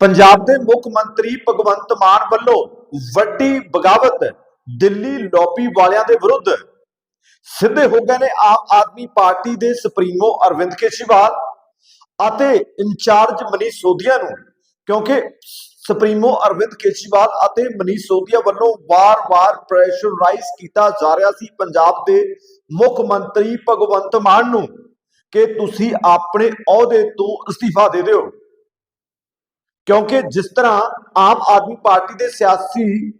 ਪੰਜਾਬ ਦੇ ਮੁੱਖ ਮੰਤਰੀ ਭਗਵੰਤ ਮਾਨ ਵੱਲੋਂ ਵੱਡੀ ਬਗਾਵਤ ਦਿੱਲੀ ਲੌਬੀ ਵਾਲਿਆਂ ਦੇ ਵਿਰੁੱਧ ਸਿੱਧੇ ਹੋ ਗਏ ਨੇ ਆਮ ਆਦਮੀ ਪਾਰਟੀ ਦੇ ਸੁਪਰੀਮੋ ਅਰਵਿੰਦ ਕੇਜਰੀਵਾਲ ਅਤੇ ਇੰਚਾਰਜ ਮਨੀਸ਼ ਸੋਧੀਆ ਨੂੰ, ਕਿਉਂਕਿ ਸੁਪਰੀਮੋ ਅਰਵਿੰਦ ਕੇਜਰੀਵਾਲ ਅਤੇ ਮਨੀਸ਼ ਸੋਧੀਆ ਵੱਲੋਂ ਵਾਰ-ਵਾਰ ਪ੍ਰੈਸ਼ਰਾਈਜ਼ ਕੀਤਾ ਜਾ ਰਿਹਾ ਸੀ ਪੰਜਾਬ ਦੇ ਮੁੱਖ ਮੰਤਰੀ ਭਗਵੰਤ ਮਾਨ ਨੂੰ ਕਿ ਤੁਸੀਂ ਆਪਣੇ ਅਹੁਦੇ ਤੋਂ ਅਸਤੀਫਾ ਦੇ ਦਿਓ। ਕਿਉਂਕਿ ਜਿਸ ਤਰ੍ਹਾਂ ਆਮ ਆਦਮੀ ਪਾਰਟੀ ਦੇ ਸਿਆਸੀ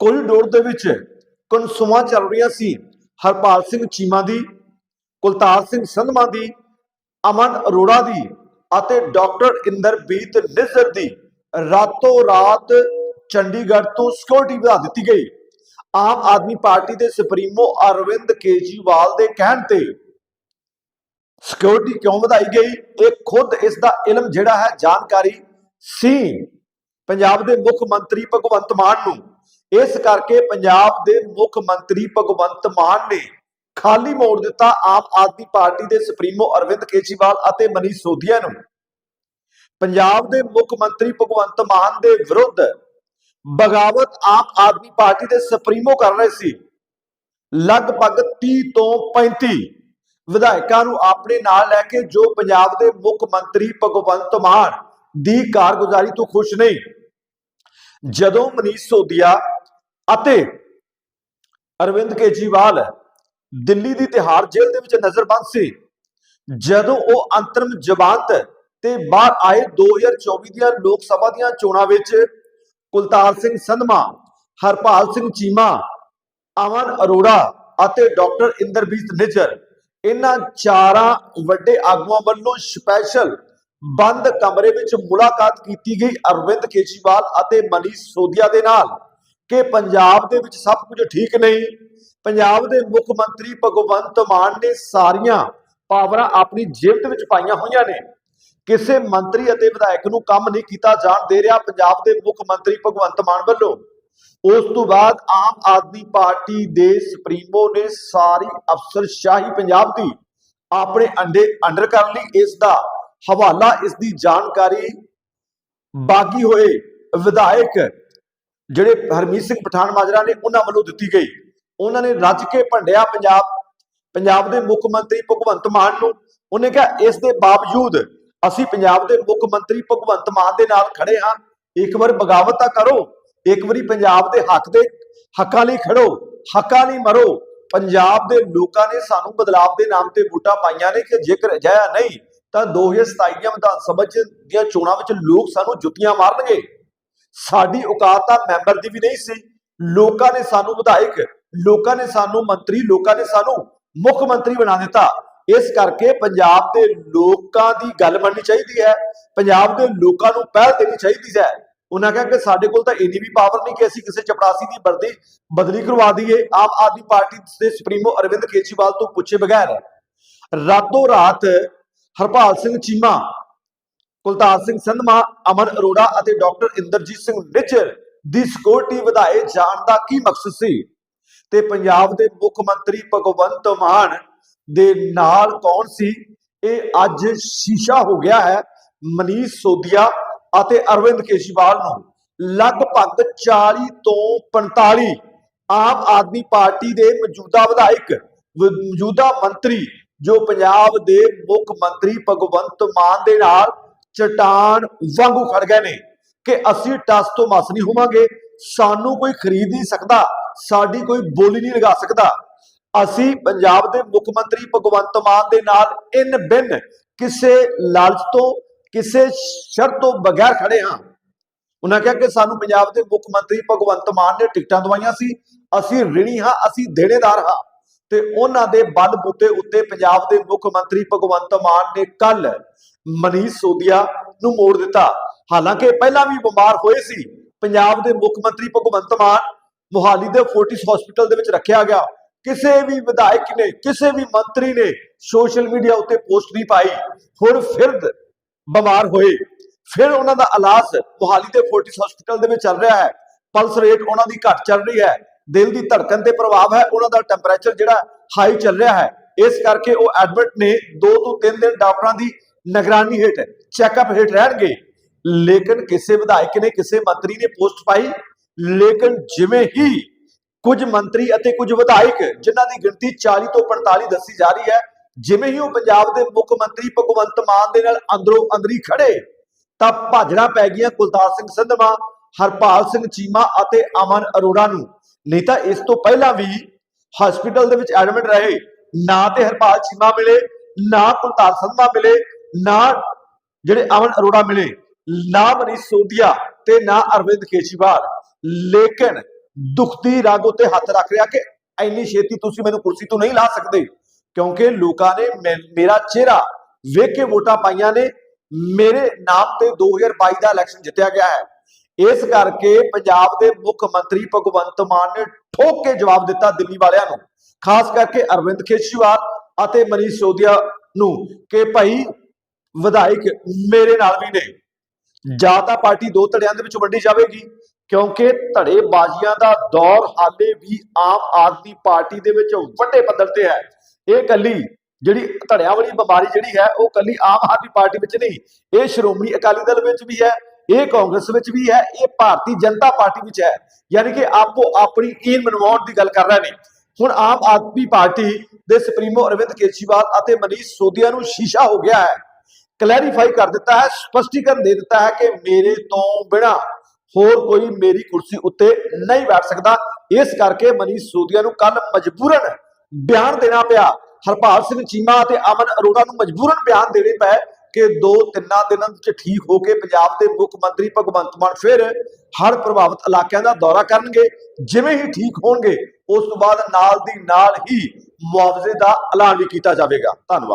ਕੋਰੀਡੋਰ ਦੇ ਵਿੱਚ ਕਨਸੂਆਂ ਚੱਲ ਰਹੀਆਂ ਸੀ, ਹਰਪਾਲ ਸਿੰਘ ਚੀਮਾ ਦੀ, ਕੁਲਤਾਰ ਸਿੰਘ ਸੰਧਮਾ ਦੀ, ਅਮਨ ਅਰੋੜਾ ਦੀ ਅਤੇ ਡਾਕਟਰ ਇੰਦਰਬੀਤ ਨਿੱਜ਼ਰ ਦੀ ਰਾਤੋਂ ਰਾਤ ਚੰਡੀਗੜ੍ਹ ਤੋਂ ਸਿਕਿਉਰਿਟੀ ਵਧਾ ਦਿੱਤੀ ਗਈ। ਆਮ ਆਦਮੀ ਪਾਰਟੀ ਦੇ ਸੁਪਰੀਮੋ ਅਰਵਿੰਦ ਕੇਜਰੀਵਾਲ ਦੇ ਕਹਿਣ ਤੇ ਸਿਕਿਉਰਿਟੀ ਕਿਉਂ ਵਧਾਈ ਗਈ? ਇਹ ਖੁਦ ਇਸ ਦਾ ਇਲਮ ਜਿਹੜਾ ਹੈ, ਜਾਣਕਾਰੀ ਸੀ ਪੰਜਾਬ ਦੇ ਮੁੱਖ ਮੰਤਰੀ ਭਗਵੰਤ ਮਾਨ ਨੂੰ। ਇਸ ਕਰਕੇ ਪੰਜਾਬ ਦੇ ਮੁੱਖ ਮੰਤਰੀ ਭਗਵੰਤ ਮਾਨ ਨੇ ਖਾਲੀ ਮੋੜ ਦਿੱਤਾ ਆਮ ਆਦਮੀ ਪਾਰਟੀ ਦੇ ਸੁਪਰੀਮੋ ਅਰਵਿੰਦ ਕੇਜਰੀਵਾਲ ਅਤੇ ਮਨੀਸ਼ ਸੋਧੀਆ ਨੂੰ। ਪੰਜਾਬ ਦੇ ਮੁੱਖ ਮੰਤਰੀ ਭਗਵੰਤ ਮਾਨ ਦੇ ਵਿਰੁੱਧ ਬਗਾਵਤ ਆਮ ਆਦਮੀ ਪਾਰਟੀ ਦੇ ਸੁਪਰੀਮੋ ਕਰ ਰਹੇ ਸੀ। ਲਗਭਗ 30 ਤੋਂ 35 ਵਿਧਾਇਕਾਂ ਨੂੰ ਆਪਣੇ ਨਾਲ ਲੈ ਕੇ ਜੋ ਪੰਜਾਬ ਦੇ ਮੁੱਖ ਮੰਤਰੀ ਭਗਵੰਤ ਮਾਨ ਦੀ ਕਾਰਗੁਜ਼ਾਰੀ ਤੋਂ ਖੁਸ਼ ਨਹੀਂ। ਜਦੋਂ ਮਨੀਸ਼ ਸੋਦੀਆ ਅਤੇ ਅਰਵਿੰਦ ਕੇਜਰੀਵਾਲ ਦਿੱਲੀ ਦੀ ਤਿਹਾੜ ਜੇਲ੍ਹ ਦੇ ਵਿੱਚ ਨਜ਼ਰਬੰਦ ਸੀ, ਜਦੋਂ ਉਹ ਅੰਤਰਮ ਜ਼ਮਾਨਤ ਤੇ ਬਾਹਰ ਆਏ 2024 ਦੀਆਂ ਲੋਕ ਸਭਾ ਦੀਆਂ ਚੋਣਾਂ ਵਿੱਚ ਕੁਲਤਾਰ ਸਿੰਘ ਸੰਧਮਾ, ਹਰਪਾਲ ਸਿੰਘ ਚੀਮਾ, ਅਮਨ ਅਰੋੜਾ ਅਤੇ ਡਾਕਟਰ ਇੰਦਰਬੀਤ ਨਿਜਰ, ਇਹਨਾਂ ਚਾਰਾਂ ਵੱਡੇ ਆਗੂਆਂ ਵੱਲੋਂ ਸਪੈਸ਼ਲ ਬੰਦ ਕਮਰੇ ਵਿੱਚ ਮੁਲਾਕਾਤ ਕੀਤੀ ਗਈ ਅਰਵਿੰਦ ਕੇਜਰੀਵਾਲ ਅਤੇ ਮਨੀਸ਼ ਸੋਧੀਆ ਦੇ ਨਾਲ। ਕਿ ਪੰਜਾਬ ਦੇ ਵਿੱਚ ਸਭ ਕੁਝ ਠੀਕ ਨਹੀਂ? ਪੰਜਾਬ ਦੇ ਮੁੱਖ ਮੰਤਰੀ ਭਗਵੰਤ ਮਾਨ ਨੇ ਸਾਰੀਆਂ ਪਾਵਰਾਂ ਆਪਣੀ ਜੇਬ ਦੇ ਵਿੱਚ ਪਾਈਆਂ ਹੋਈਆਂ ਨੇ। ਕਿਸੇ ਮੰਤਰੀ ਅਤੇ ਵਿਧਾਇਕ ਨੂੰ ਕੰਮ ਨਹੀਂ ਕੀਤਾ ਜਾਣ ਦੇ ਰਿਹਾ ਪੰਜਾਬ ਦੇ ਮੁੱਖ ਮੰਤਰੀ ਭਗਵੰਤ ਮਾਨ ਵੱਲੋਂ। ਉਸ ਤੋਂ ਬਾਅਦ ਆਮ ਆਦਮੀ ਪਾਰਟੀ ਦੇ ਸੁਪਰੀਮੋ ਨੇ ਸਾਰੀ ਅਫਸਰਸ਼ਾਹੀ ਪੰਜਾਬ ਦੀ ਆਪਣੇ ਅੰਡੇ ਅੰਡਰ ਕਰ ਲਈ ਇਸ ਦਾ ਹਵਾਲਾ ਇਸ ਦੀ ਜਾਣਕਾਰੀ ਬਾਗੀ ਹੋਏ ਵਿਧਾਇਕ ਜਿਹੜੇ ਹਰਮੀਤ ਸਿੰਘ ਪਠਾਨ ਮਾਜਰਾ ਨੇ ਉਹਨਾਂ ਵੱਲੋਂ ਦਿੱਤੀ ਗਈ। ਉਹਨਾਂ ਨੇ ਰੱਜ ਕੇ ਭੰਡਿਆ ਪੰਜਾਬ ਪੰਜਾਬ ਦੇ ਮੁੱਖ ਮੰਤਰੀ ਭਗਵੰਤ ਮਾਨ ਨੂੰ। ਉਹਨੇ ਕਿਹਾ, ਇਸ ਦੇ ਬਾਵਜੂਦ ਅਸੀਂ ਪੰਜਾਬ ਦੇ ਮੁੱਖ ਮੰਤਰੀ ਭਗਵੰਤ ਮਾਨ ਦੇ ਨਾਲ ਖੜੇ ਹਾਂ। ਇੱਕ ਵਾਰ ਬਗਾਵਤ ਤਾਂ ਕਰੋ। ਇੱਕ ਵਾਰੀ ਪੰਜਾਬ ਦੇ ਹੱਕ ਦੇ, ਹੱਕਾਂ ਲਈ ਖੜੋ ਹੱਕਾਂ ਲਈ ਮਰੋ। ਪੰਜਾਬ ਦੇ ਲੋਕਾਂ ਨੇ ਸਾਨੂੰ ਬਦਲਾਵ ਦੇ ਨਾਮ ਤੇ ਵੋਟਾਂ ਪਾਈਆਂ ਨੇ ਕਿ ਜੇਕਰ ਅਜਿਹਾ ਨਹੀਂ ਤਾਂ 2027 ਦੀਆਂ ਵਿਧਾਨ ਸਭਾ ਚ ਦੀਆਂ ਚੋਣਾਂ ਵਿੱਚ ਲੋਕ ਸਾਨੂੰ ਜੁੱਤੀਆਂ ਮਾਰਨਗੇ। ਸਾਡੀ ਔਕਾਤ ਤਾਂ ਮੈਂਬਰ ਦੀ ਵੀ ਨਹੀਂ ਸੀ। ਲੋਕਾਂ ਨੇ ਸਾਨੂੰ ਵਿਧਾਇਕ, ਲੋਕਾਂ ਨੇ ਸਾਨੂੰ ਮੰਤਰੀ, ਲੋਕਾਂ ਨੇ ਸਾਨੂੰ ਮੁੱਖ ਮੰਤਰੀ ਬਣਾ ਦਿੱਤਾ। ਇਸ ਕਰਕੇ ਪੰਜਾਬ ਦੇ ਲੋਕਾਂ ਦੀ ਗੱਲ ਮੰਨਣੀ ਚਾਹੀਦੀ ਹੈ। ਪੰਜਾਬ ਦੇ ਲੋਕਾਂ ਨੂੰ ਪਹਿਲ ਦੇਣੀ ਚਾਹੀਦੀ ਹੈ। ਉਹਨਾਂ ਕਿਹਾ ਕਿ ਸਾਡੇ ਕੋਲ ਤਾਂ ਇੰਨੀ ਵੀ ਪਾਵਰ ਨਹੀਂ ਕਿ ਅਸੀਂ ਕਿਸੇ ਚਪੜਾਸੀ ਦੀ ਵਰਦੀ ਬਦਲੀ ਕਰਵਾ ਦਈਏ। ਆਮ ਆਦਮੀ ਪਾਰਟੀ ਦੇ ਸੁਪਰੀਮੋ ਅਰਵਿੰਦ ਕੇਜਰੀਵਾਲ ਤੋਂ ਪੁੱਛੇ ਬਗੈਰ ਰਾਤੋਂ ਰਾਤ ਹਰਪਾਲ ਸਿੰਘ ਚੀਮਾ, ਕੁਲਤਾਰ ਸਿੰਘ ਸੰਧਮਾ ਅਮਨ ਅਰੋੜਾ ਅਤੇ ਡਾਕਟਰ ਇੰਦਰਜੀਤ ਸਿੰਘ ਨਿੱਜਰ ਦੀ ਸਿਕਿਉਰਿਟੀ ਵਧਾਏ ਜਾਣ ਦਾ ਕੀ ਮਕਸਦ ਸੀ? ਤੇ ਪੰਜਾਬ ਦੇ ਮੁੱਖ ਮੰਤਰੀ ਭਗਵੰਤ ਮਾਨ ਦੇ ਨਾਲ ਕੌਣ ਸੀ? ਇਹ ਅੱਜ ਸ਼ੀਸ਼ਾ ਹੋ ਗਿਆ ਹੈ ਮਨੀਸ਼ ਸੋਧੀਆ ਅਤੇ ਅਰਵਿੰਦ ਕੇਜਰੀਵਾਲ ਨੂੰ। ਲਗਭਗ 40 ਤੋਂ 45 ਆਮ ਆਦਮੀ ਪਾਰਟੀ ਦੇ ਮੌਜੂਦਾ ਵਿਧਾਇਕ ਮੌਜੂਦਾ ਮੰਤਰੀ ਜੋ ਪੰਜਾਬ ਦੇ ਮੁੱਖ ਮੰਤਰੀ ਭਗਵੰਤ ਮਾਨ ਦੇ ਨਾਲ ਚਟਾਨ ਵਾਂਗੂ ਖੜ ਗਏ ਨੇ ਕਿ ਅਸੀਂ ਟਸ ਤੋਂ ਮਸ ਨਹੀਂ ਹੋਵਾਂਗੇ, ਸਾਨੂੰ ਕੋਈ ਖਰੀਦ ਨਹੀਂ ਸਕਦਾ, ਸਾਡੀ ਕੋਈ ਬੋਲੀ ਨਹੀਂ ਲਗਾ ਸਕਦਾ। ਅਸੀਂ ਪੰਜਾਬ ਦੇ ਮੁੱਖ ਮੰਤਰੀ ਭਗਵੰਤ ਮਾਨ ਦੇ ਨਾਲ ਇਨ ਬਿਨ ਕਿਸੇ ਲਾਲਚ ਤੋਂ, ਕਿਸੇ ਸ਼ਰਤ ਤੋਂ ਬਗੈਰ ਖੜੇ ਹਾਂ। ਉਹਨਾਂ ਕਿਹਾ ਕਿ ਸਾਨੂੰ ਪੰਜਾਬ ਦੇ ਮੁੱਖ ਮੰਤਰੀ ਭਗਵੰਤ ਮਾਨ ਨੇ ਟਿਕਟਾਂ ਦਵਾਈਆਂ ਸੀ, ਅਸੀਂ ਰਿਣੀ ਹਾਂ, ਅਸੀਂ ਦੇਣੇਦਾਰ ਹਾਂ। ਤੇ ਉਹਨਾਂ ਦੇ ਬਲ ਬੂਤੇ ਉੱਤੇ ਪੰਜਾਬ ਦੇ ਮੁੱਖ ਮੰਤਰੀ ਭਗਵੰਤ ਮਾਨ ਨੇ ਕੱਲ ਮਨੀਸ਼ ਸੋਧੀਆ ਨੂੰ ਮੋੜ ਦਿੱਤਾ। ਹਾਲਾਂਕਿ ਪਹਿਲਾਂ ਵੀ ਬਿਮਾਰ ਹੋਏ ਸੀ। ਪੰਜਾਬ ਦੇ ਮੁੱਖ ਮੰਤਰੀ ਭਗਵੰਤ ਮਾਨ ਮੁਹਾਲੀ ਦੇ ਫੋਰਟਿਸ ਹਸਪੀਟਲ ਦੇ ਵਿੱਚ ਰੱਖਿਆ ਗਿਆ। ਕਿਸੇ ਵੀ ਵਿਧਾਇਕ ਨੇ, ਕਿਸੇ ਵੀ ਮੰਤਰੀ ਨੇ ਸੋਸ਼ਲ ਮੀਡੀਆ ਉੱਤੇ ਪੋਸਟ ਨਹੀਂ ਪਾਈ। ਹੁਣ ਫਿਰ ਬਿਮਾਰ ਹੋਏ। ਫਿਰ ਉਹਨਾਂ ਦਾ ਇਲਾਜ ਮੁਹਾਲੀ ਦੇ ਫੋਰਟਿਸ ਹਸਪੀਟਲ ਦੇ ਵਿੱਚ ਚੱਲ ਰਿਹਾ ਹੈ। ਪਲਸ ਰੇਟ ਉਹਨਾਂ ਦੀ ਘੱਟ ਚੱਲ ਰਹੀ ਹੈ। ਦਿਲ ਦੀ ਧੜਕਣ ਤੇ ਪ੍ਰਭਾਵ ਹੈ, ਉਹਨਾਂ ਦਾ ਟੈਂਪਰੇਚਰ ਜਿਹੜਾ ਹਾਈ ਚੱਲ ਰਿਹਾ ਹੈ। ਇਸ ਕਰਕੇ ਉਹ ਐਡਮਿਟ ਨੇ 2 ਤੋਂ 3 ਦਿਨ ਡਾਕਟਰਾਂ ਦੀ ਨਿਗਰਾਨੀ ਹੇਠ ਚੈੱਕਅਪ ਹੇਠ ਰਹਿਣਗੇ। ਲੇਕਿਨ ਕਿਸੇ ਵਿਧਾਇਕ ਨੇ ਕਿਸੇ ਮੰਤਰੀ ਨੇ ਪੋਸਟ ਪਾਈ, ਲੇਕਿਨ ਜਿਵੇਂ ਹੀ ਕੁਝ ਮੰਤਰੀ ਅਤੇ ਕੁਝ ਵਿਧਾਇਕ ਜਿਨ੍ਹਾਂ ਦੀ ਗਿਣਤੀ 40 ਤੋਂ 45 ਦੱਸੀ ਜਾ ਰਹੀ ਹੈ, ਜਿਵੇਂ ਹੀ ਉਹ ਪੰਜਾਬ ਦੇ ਮੁੱਖ ਮੰਤਰੀ ਭਗਵੰਤ ਮਾਨ ਦੇ ਨਾਲ ਅੰਦਰੋਂ ਅੰਦਰੀ ਖੜੇ, ਤਾਂ ਭਾਜੜਾ ਪੈ ਗਈਆਂ ਕੁਲਤਾਰ ਸਿੰਘ ਸੰਧਵਾ, ਹਰਪਾਲ ਸਿੰਘ ਚੀਮਾ ਅਤੇ ਅਮਨ ਅਰੋੜਾ ਨੂੰ। ਨਹੀਂ ਤਾਂ ਇਸ ਤੋਂ ਪਹਿਲਾਂ ਵੀ ਹਸਪੀਟਲ ਦੇ ਵਿੱਚ ਐਡਮਿਟ ਰਹੇ, ਨਾ ਤੇ ਹਰਪਾਲ ਚੀਮਾ ਮਿਲੇ, ਨਾ ਕੁਲਤਾਰ ਸੰਧਵਾ ਮਿਲੇ, ਨਾ ਜਿਹੜੇ ਅਮਨ ਅਰੋੜਾ ਮਿਲੇ, ਨਾ ਮਨੀਸ਼ ਸੋਧੀਆ ਤੇ ਨਾ ਅਰਵਿੰਦ ਕੇਜਰੀਵਾਲ। ਲੇਕਿਨ ਦੁਖਦੀ ਰਗ ਉੱਤੇ ਹੱਥ ਰੱਖ ਰਿਹਾ ਕਿ ਇੰਨੀ ਛੇਤੀ ਤੁਸੀਂ ਮੈਨੂੰ ਕੁਰਸੀ ਤੋਂ ਨਹੀਂ ਲਾ ਸਕਦੇ, ਕਿਉਂਕਿ ਲੋਕਾਂ ਨੇ ਮੇ- ਮੇਰਾ ਚਿਹਰਾ ਵੇਖ ਕੇ ਵੋਟਾਂ ਪਾਈਆਂ ਨੇ। ਮੇਰੇ ਨਾਮ ਤੇ 2022 ਦਾ ਇਲੈਕਸ਼ਨ ਜਿੱਤਿਆ ਗਿਆ ਹੈ। ਇਸ ਕਰਕੇ ਪੰਜਾਬ ਦੇ ਮੁੱਖ ਮੰਤਰੀ ਭਗਵੰਤ ਮਾਨ ਨੇ ਠੋਕ ਕੇ ਜਵਾਬ ਦਿੱਤਾ ਦਿੱਲੀ ਵਾਲਿਆਂ ਨੂੰ, ਖਾਸ ਕਰਕੇ ਅਰਵਿੰਦ ਕੇਜਰੀਵਾਲ ਅਤੇ ਮਨੀਸ਼ ਸੋਧਿਆ ਨੂੰ ਕਿ ਭਾਈ ਵਿਧਾਇਕ ਮੇਰੇ ਨਾਲ ਵੀ ਨੇ। ਜਾਂ ਤਾਂ ਪਾਰਟੀ ਦੋ ਧੜਿਆਂ ਦੇ ਵਿੱਚ ਵੰਡੀ ਜਾਵੇਗੀ, ਕਿਉਂਕਿ ਧੜੇਬਾਜ਼ੀਆਂ ਦਾ ਦੌਰ ਹਾਲੇ ਵੀ ਆਮ ਆਦਮੀ ਪਾਰਟੀ ਦੇ ਵਿੱਚ ਵੱਡੇ ਪੱਧਰ ਤੇ ਹੈ। ਇਹ ਕੱਲੀ ਜਿਹੜੀ ਧੜਿਆਂ ਵਾਲੀ ਬਿਮਾਰੀ ਜਿਹੜੀ ਹੈ, ਉਹ ਕੱਲੀ ਆਮ ਆਦਮੀ ਪਾਰਟੀ ਵਿੱਚ ਨਹੀਂ, ਇਹ ਸ਼੍ਰੋਮਣੀ ਅਕਾਲੀ ਦਲ ਵਿੱਚ ਵੀ ਹੈ। ਇਹ ਕਾਂਗਰਸ ਵਿੱਚ ਵੀ ਹੈ, ਇਹ ਭਾਰਤੀ ਜਨਤਾ ਪਾਰਟੀ ਵਿੱਚ ਹੈ। ਯਾਨੀ ਕਿ ਆਪੋ ਆਪਣੀ ਈਨ ਮਨਵਾਉਣ ਦੀ ਗੱਲ ਕਰ ਰਹੇ ਨੇ। ਹੁਣ ਆਮ ਆਦਮੀ ਪਾਰਟੀ ਦੇ ਸੁਪਰੀਮੋ ਅਰਵਿੰਦ ਕੇਜਰੀਵਾਲ ਅਤੇ ਮਨੀਸ਼ ਸੋਧਿਆ ਨੂੰ ਸ਼ੀਸ਼ਾ ਹੋ ਗਿਆ ਹੈ। ਕਲੈਰੀਫਾਈ ਕਰ ਦਿੱਤਾ ਹੈ, ਸਪਸ਼ਟੀਕਰਨ ਦੇ ਦਿੱਤਾ ਹੈ ਕਿ ਮੇਰੇ ਤੋਂ ਬਿਨਾ ਹੋਰ ਕੋਈ ਮੇਰੀ ਕੁਰਸੀ ਉੱਤੇ ਨਹੀਂ ਬੈਠ ਸਕਦਾ। ਇਸ ਕਰਕੇ ਮਨੀਸ਼ ਸੋਧੀਆ ਨੂੰ ਕੱਲ ਮਜਬੂਰਨ ਬਿਆਨ ਦੇਣਾ ਪਿਆ। ਹਰਪਾਲ ਸਿੰਘ ਚੀਮਾ ਅਤੇ ਅਮਨ ਅਰੋੜਾ ਨੂੰ ਮਜਬੂਰਨ ਬਿਆਨ ਦੇਣੇ ਪਏ। ਕਿ ਦੋ ਤਿੰਨਾਂ ਦਿਨਾਂ ਵਿੱਚ ਠੀਕ ਹੋ ਕੇ ਪੰਜਾਬ ਦੇ ਮੁੱਖ ਮੰਤਰੀ ਭਗਵੰਤ ਮਾਨ ਫਿਰ ਹਰ ਪ੍ਰਭਾਵਿਤ ਇਲਾਕਿਆਂ ਦਾ ਦੌਰਾ ਕਰਨਗੇ, ਜਿਵੇਂ ਹੀ ਠੀਕ ਹੋਣਗੇ, ਉਸ ਤੋਂ ਬਾਅਦ ਨਾਲ ਦੀ ਨਾਲ ਹੀ ਮੁਆਵਜ਼ੇ ਦਾ ਐਲਾਨ ਵੀ ਕੀਤਾ ਜਾਵੇਗਾ। ਧੰਨਵਾਦ।